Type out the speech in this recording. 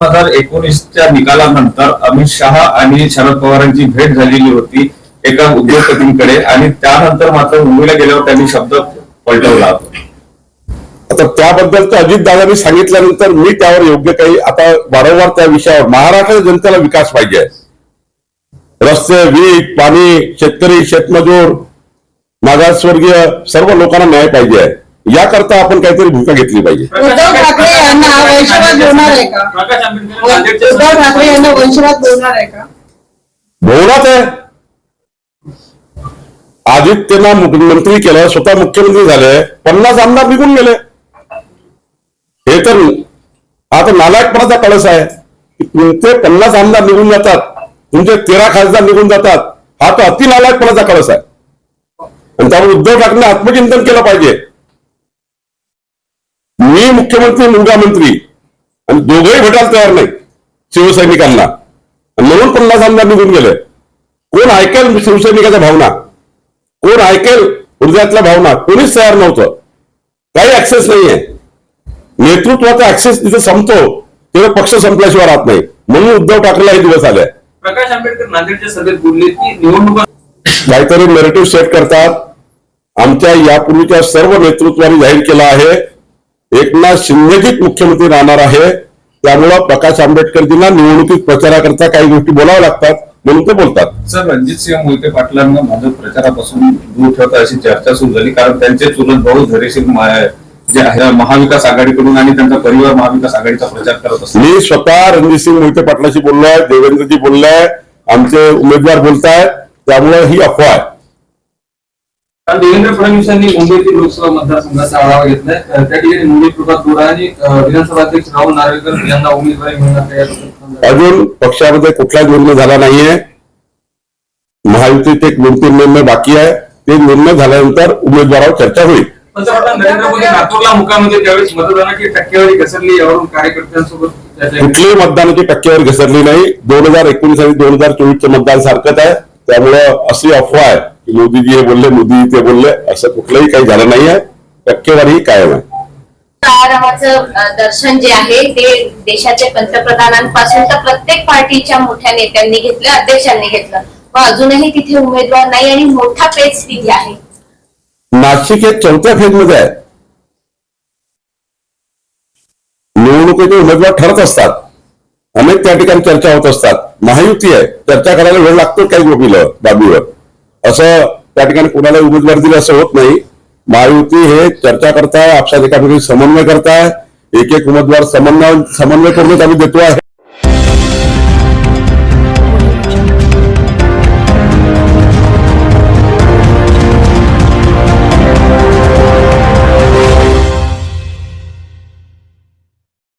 हजार एकोणीसच्या निकालानंतर अमित शहा आणि शरद पवारांची भेट झालेली होती एका उद्योगपतींकडे आणि त्यानंतर मात्र मुंबईला गेल्यावर त्यांनी शब्द पलटवला. आता त्याबद्दल तर अजितदादांनी सांगितल्यानंतर मी त्यावर योग्य काही आता वारंवार त्या विषयावर महाराष्ट्र जनतेला विकास पाहिजे. रस्ते वीज पाणी शेतकरी शेतमजूर मागासवर्गीय सर्व लोकांना न्याय पाहिजे. आहे याकरता आपण काहीतरी भूमिका घेतली पाहिजे. उद्धव ठाकरे यांना वंशवाद बोलणार आहे का? उद्धव ठाकरे यांना वंशवाद बोलणार आहे का? बहुनात आहे. आदित्यना मुख्यमंत्री केलं स्वतः मुख्यमंत्री झाले पन्नास आमदार निघून गेले. हे तर आता नालायकपणाचा कळस आहे. की तुमचे पन्नास आमदार निघून जातात. तुमचे तेरा खासदार निघून जातात. हा तर अति नालायकपणाचा कळस आहे. आणि त्यामुळे उद्धव ठाकरे आत्मचिंतन केलं पाहिजे. मी मुख्यमंत्री मुलगा मंत्री. आणि दोघंही भेटायला तयार नाही शिवसैनिकांना. म्हणून पन्नास आमदार निघून गेले. कोण ऐकेल शिवसैनिकाच्या भावना? कोण ऐकेल हृदयातल्या भावना? कोणीच तयार नव्हतं. काही ऍक्सेस नाहीये. नेतृत्वाचा ऍक्सेस तिथे संपतो तेव्हा पक्ष संपल्याशिवाय राहत नाही. म्हणून उद्धव ठाकरेला हे दिवस आले. प्रकाश आंबेडकर नांदेडच्या सभेत बोलले की निवडणुका काहीतरी नेरेटिव्ह सेट करतात. आमच्या यापूर्वीच्या सर्व नेतृत्वाने जाहीर केलं आहे. एकनाथ शिंदेजीच मुख्यमंत्री राहणार आहे त्यामुळं प्रकाश आंबेडकरजींना निवडणुकीत प्रचाराकरता काही गोष्टी बोलाव्या लागतात म्हणून ते बोलतात. सर रणजित सिंह मोहिते पाटलांना भाजप प्रचारापासून दूर ठेवता अशी चर्चा सुरू झाली कारण त्यांचे चुलत भाऊ धैर्यशील जे आहे महाविकास आघाडीकडून आणि त्यांचा परिवार महाविकास आघाडीचा प्रचार करत असतो मी स्वतः रणजितसिंग मोहिते पाटलाशी बोललोय देवेंद्रजी बोललोय आमचे उमेदवार बोलतायत त्यामुळे ही अफवा आहे. देवेंद्र फडणवीस यांनी मुंबईतील लोकसभा मतदारसंघाचा आढावा घेतलाय त्या ठिकाणी मुंबई प्रभात बोरा आणि विधानसभा अध्यक्ष राहुल नार्वेकर यांना उमेदवारी मिळणार याबद्दल अजून पक्षामध्ये कुठलाच निर्णय झाला नाहीये महायुतीत एक दोन तीन निर्णय बाकी आहे. ते निर्णय झाल्यानंतर उमेदवारावर चर्चा होईल. पंतप्रधान नरेंद्र मोदी लातूरला मुकामध्ये त्यावेळेस मतदानाची टक्केवारी घसरली यावरून कार्यकर्त्यांसोबत. कुठलीही मतदानाची टक्केवारी घसरली नाही. दोन हजार एकोणीस आणि दोन हजार चोवीसचं मतदान सारखंच आहे. त्यामुळं अशी अफवा आहे. मोदीजी हे बोलले मोदी ते बोलले असं कुठलंही काही झालं नाहीये टक्केवारी कायम आहे. दर्शन जे आहे ते देशाच्या पंतप्रधानांपासून तर प्रत्येक पार्टीच्या मोठ्या नेत्यांनी घेतलं अध्यक्षांनी घेतलं. पण अजूनही तिथे उमेदवार नाही आणि मोठा पेच तिथे आहे. नाशिक हे चौथ्या फेजमध्ये आहे. निवडणुकीचे उमेदवार ठरत असतात. अनेक त्या ठिकाणी चर्चा होत असतात. महायुती आहे. चर्चा करायला वेळ लागतो काही गोष्टीला बाबीवर. असं त्या ठिकाणी कोणाला उमेदवार दिले असं होत नाही. महायुती हे चर्चा करताय आपसात एकामेकी समन्वय करताय. एक एक उमेदवार समन्वय समन्वय करूनच आम्ही देतो आहे.